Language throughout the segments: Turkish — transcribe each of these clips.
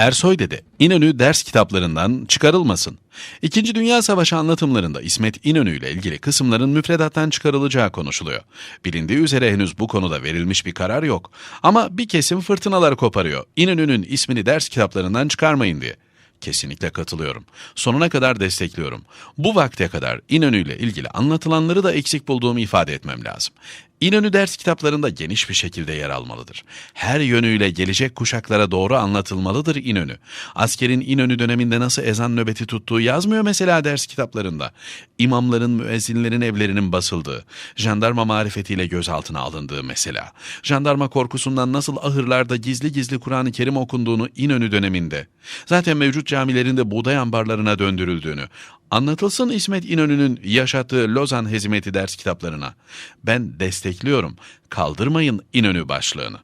Ersoy dedi, İnönü ders kitaplarından çıkarılmasın. İkinci Dünya Savaşı anlatımlarında İsmet İnönü ile ilgili kısımların müfredattan çıkarılacağı konuşuluyor. Bilindiği üzere henüz bu konuda verilmiş bir karar yok. Ama bir kesim fırtınalar koparıyor. İnönü'nün ismini ders kitaplarından çıkarmayın diye. Kesinlikle katılıyorum. Sonuna kadar destekliyorum. Bu vakte kadar İnönü ile ilgili anlatılanları da eksik bulduğumu ifade etmem lazım. İnönü ders kitaplarında geniş bir şekilde yer almalıdır. Her yönüyle gelecek kuşaklara doğru anlatılmalıdır İnönü. Askerin İnönü döneminde nasıl ezan nöbeti tuttuğu yazmıyor mesela ders kitaplarında. İmamların, müezzinlerin evlerinin basıldığı, jandarma marifetiyle gözaltına alındığı mesela. Jandarma korkusundan nasıl ahırlarda gizli gizli Kur'an-ı Kerim okunduğunu İnönü döneminde. Zaten mevcut camilerinde buğday ambarlarına döndürüldüğünü, Anlatılsın İsmet İnönü'nün yaşattığı Lozan hezimeti ders kitaplarına. Ben destekliyorum. Kaldırmayın İnönü başlığını.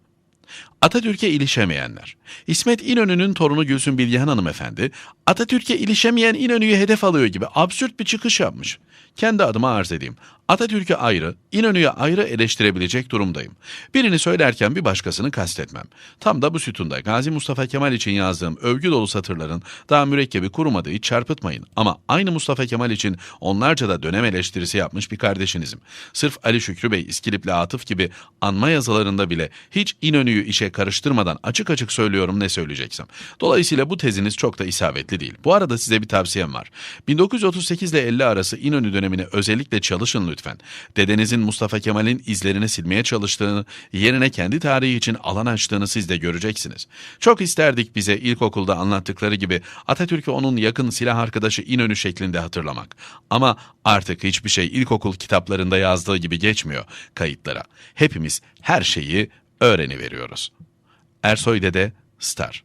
Atatürk'e ilişemeyenler. İsmet İnönü'nün torunu Gülsün Bilgehan hanımefendi, Atatürk'e ilişemeyen İnönü'yü hedef alıyor gibi absürt bir çıkış yapmış. Kendi adıma arz edeyim. Atatürk'ü ayrı, İnönü'yü ayrı eleştirebilecek durumdayım. Birini söylerken bir başkasını kastetmem. Tam da bu sütunda Gazi Mustafa Kemal için yazdığım övgü dolu satırların daha mürekkebi kurumadığı hiç çarpıtmayın. Ama aynı Mustafa Kemal için onlarca da dönem eleştirisi yapmış bir kardeşinizim. Sırf Ali Şükrü Bey, İskilipli Atıf gibi anma yazılarında bile hiç İnönü'yü işe karıştırmadan açık açık söylüyorum ne söyleyeceksem. Dolayısıyla bu teziniz çok da isabetli değil. Bu arada size bir tavsiyem var. 1938 ile 50 arası İnönü dönemini özellikle çalışın lütfen. Dedenizin Mustafa Kemal'in izlerini silmeye çalıştığını, yerine kendi tarihi için alan açtığını siz de göreceksiniz. Çok isterdik bize ilkokulda anlattıkları gibi Atatürk'ü onun yakın silah arkadaşı İnönü şeklinde hatırlamak. Ama artık hiçbir şey ilkokul kitaplarında yazdığı gibi geçmiyor kayıtlara. Hepimiz her şeyi öğreniveriyoruz. Ersoy Dede, Star